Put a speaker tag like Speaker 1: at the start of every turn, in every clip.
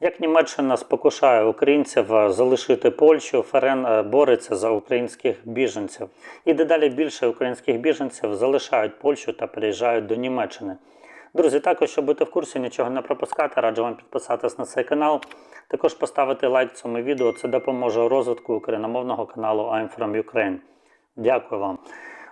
Speaker 1: Як Німеччина спокушає українців е, залишити Польщу, ФРН е, бореться за українських біженців. І дедалі більше українських біженців залишають Польщу та переїжджають до Німеччини. Друзі, також, щоб бути в курсі, нічого не пропускати, раджу вам підписатись на цей канал. Також поставити лайк цьому відео. Це допоможе розвитку україномовного каналу I'm from Ukraine. Дякую вам.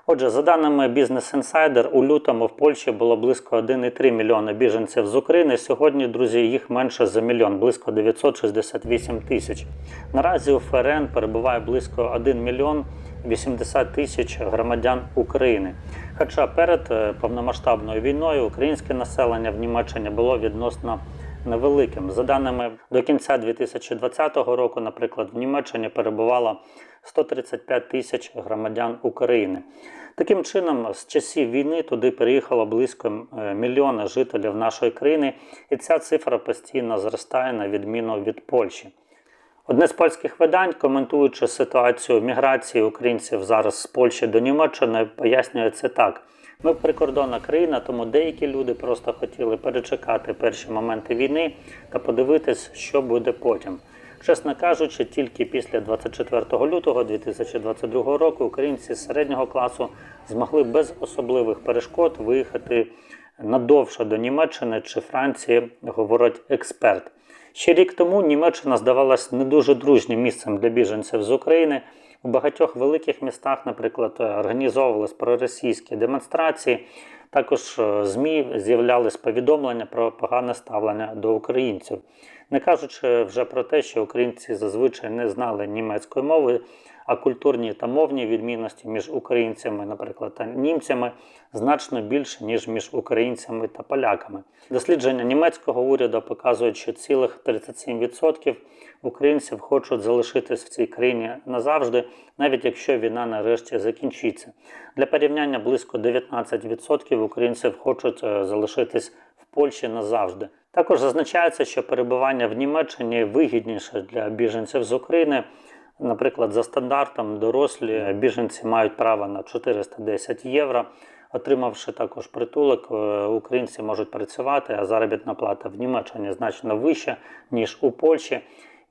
Speaker 1: Отже, за даними Business Insider, у лютому в Польщі було близько 1,3 мільйони біженців з України. Сьогодні, друзі, їх менше за мільйон, близько 968 тисяч. Наразі у ФРН перебуває близько 1 мільйон 80 тисяч громадян України. Хоча перед е, повномасштабною війною українське населення в Німеччині було відносно невеликим. За даними до кінця 2020 року, наприклад, в Німеччині перебувало 135 тисяч громадян України. Таким чином, з часів війни туди переїхало близько е, мільйона жителів нашої країни, і ця цифра постійно зростає на відміну від Польщі. Одне з польських видань, коментуючи ситуацію міграції українців зараз з Польщі до Німеччини, пояснює це так. Ми прикордонна країна, тому деякі люди просто хотіли перечекати перші моменти війни та подивитись, що буде потім. Чесно кажучи, тільки після 24 лютого 2022 року українці середнього класу змогли без особливих перешкод виїхати надовше до Німеччини чи Франції, говорить експерт. Ще рік тому Німеччина здавалась не дуже дружнім місцем для біженців з України. У багатьох великих містах, наприклад, організовувались проросійські демонстрації. Також е, ЗМІ з'являлись повідомлення про погане ставлення до українців, не кажучи вже про те, що українці зазвичай не знали німецької мови, а культурні та мовні відмінності між українцями, наприклад, та німцями значно більше, ніж між українцями та поляками. Дослідження німецького уряду показують, що цілих 37% українців хочуть залишитись в цій країні назавжди, навіть якщо війна нарешті закінчиться. Для порівняння близько 19% українців хочуть е, залишитись в Польщі назавжди. Також зазначається, що перебування в Німеччині вигідніше для біженців з України. Наприклад, за стандартом дорослі біженці мають право на 410 євро. Отримавши також притулок, е, українці можуть працювати, а заробітна плата в Німеччині значно вища, ніж у Польщі.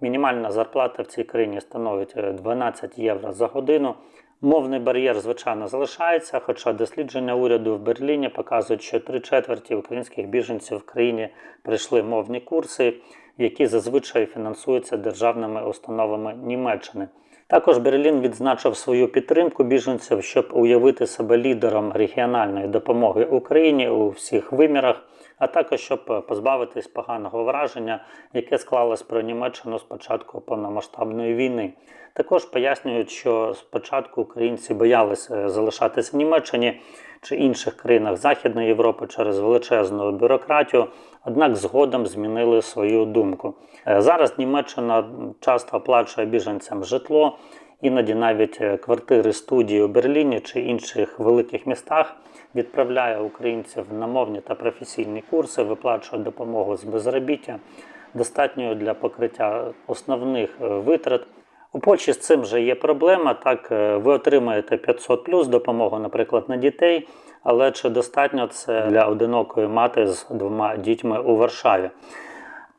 Speaker 1: Мінімальна зарплата в цій країні становить е, 12 євро за годину. Мовний бар'єр, звичайно, залишається, хоча дослідження уряду в Берліні показують, що три четверті українських біженців в країні пройшли мовні курси, які зазвичай фінансуються державними установами Німеччини. Також Берлін відзначив свою підтримку біженців, щоб уявити себе лідером регіональної допомоги Україні у всіх вимірах, а також щоб позбавитись поганого враження, яке склалось про Німеччину з початку повномасштабної війни. Також пояснюють, що спочатку українці боялися залишатись в Німеччині чи інших країнах Західної Європи через величезну бюрократію, однак згодом змінили свою думку. Е, Зараз Німеччина часто оплачує біженцям житло, іноді навіть е, квартири студії у Берліні чи інших великих містах. Відправляє українців на мовні та професійні курси, виплачує допомогу з безробіття, достатньою для покриття основних е, витрат. У Польщі з цим вже є проблема. Так, е, ви отримаєте 500 плюс допомогу, наприклад, на дітей, але чи достатньо це для одинокої мати з двома дітьми у Варшаві?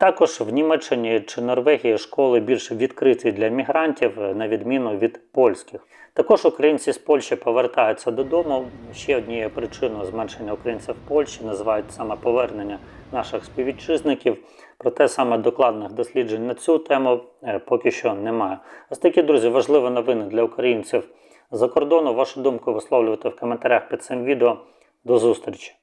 Speaker 1: Також в Німеччині чи Норвегії школи більш відкриті для мігрантів, е, на відміну від польських. Також українці з Польщі повертаються додому. Ще однією причиною зменшення українців в Польщі називають саме повернення наших співвітчизників. Проте саме докладних досліджень на цю тему е, поки що немає. Ось такі друзі, важливі новини для українців за кордону. Вашу думку висловлювати в коментарях під цим відео. До зустрічі!